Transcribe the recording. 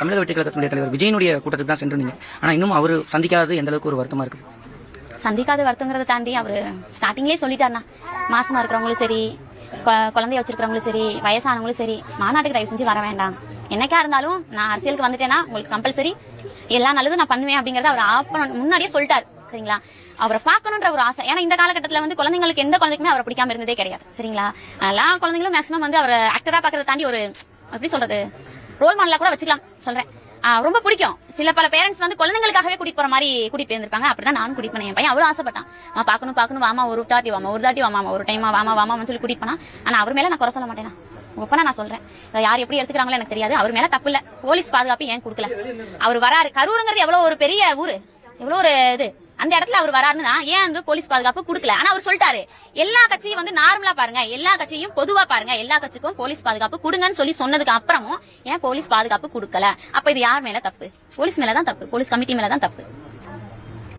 தமிழக வெற்றி கழகத்தினுடைய தலைவர் விஜயனுடைய கூட்டத்துக்கு தான் சென்றிருந்தீங்க. ஆனா இன்னும் அவர் சந்திக்காதது எந்த அளவுக்கு ஒரு வருத்தமா இருக்குது சந்திக்காத வருத்தங்கிறத தாண்டி அவர் ஸ்டார்டிங்லேயே சொல்லிட்டாருண்ணா. மாசமா இருக்கிறவங்களும் சரி குழந்தைய வச்சிருக்கிறவங்களும் சரி வயசானவங்களும் சரி மாநாட்டுக்கு தயவு செஞ்சு வர வேண்டாம். என்னைக்கா இருந்தாலும் நான் அரசியலுக்கு வந்துட்டேன்னா உங்களுக்கு கம்பல்சரி எல்லா நல்லதும் நான் பண்ணுவேன் அப்படிங்கறத அவர் ஆப்ப முன்னாடியே சொல்லிட்டாரு. சரிங்களா? அவரை பார்க்கணுன்ற ஒரு ஆசை. ஏன்னா இந்த காலகட்டத்துல வந்து குழந்தைங்களுக்கு எந்த குழந்தைக்குமே அவரை பிடிக்காம இருந்ததே கிடையாது. சரிங்களா? எல்லா குழந்தைங்களும் மேக்ஸிமம் வந்து அவரை ஆக்டரா பாக்குறத தாண்டி ஒரு எப்படி சொல்றது? ரோல் மாடலா கூட வச்சுக்கலாம். சொல்றேன். ஆ, ரொம்ப பிடிக்கும். சில பல பேரண்ட்ஸ் வந்து குழந்தைங்களுக்காகவே கூட்டிட்டு போற மாதிரி கூட்டிட்டு போயிருந்திருப்பாங்க. அப்படிதான் நானும் கூட்டிட்டு போனேன். என் பையன் அவரும் ஆசைப்பட்டான். நான் பார்க்கணும் வாமா ஒரு தாட்டி வாமா ஒரு தாட்டி வாமா ஒரு டைமா வாமா வாமான்னு சொல்லி கூட்டிட்டு போனா ஆனா அவர் மேல நான் குறை சொல்ல மாட்டேனா? ஒப்பனா நான் சொல்றேன். யார் எப்படி எடுத்துக்கிறாங்களோ எனக்கு தெரியாது. அவர் மேல தப்பு இல்ல. போலீஸ் பாதுகாப்பு ஏன் கொடுக்கல? அவர் வராரு. கரூருங்கிறது எவ்வளவு ஒரு பெரிய ஊரு. எவ்வளவு ஒரு இது. அந்த இடத்துல அவர் வராருன்னா ஏன் வந்து போலீஸ் பாதுகாப்பு கொடுக்கல? ஆனா அவர் சொல்லிட்டாரு எல்லா கட்சியும் வந்து நார்மலா பாருங்க எல்லா கட்சியும் பொதுவா பாருங்க எல்லா கட்சிக்கும் போலீஸ் பாதுகாப்பு கொடுங்கன்னு சொல்லி சொன்னதுக்கு அப்புறமும் ஏன் போலீஸ் பாதுகாப்பு கொடுக்கல? அப்ப இது யார் மேல தப்பு? போலீஸ் மேலதான் தப்பு போலீஸ் கமிட்டி மேல தான் தப்பு.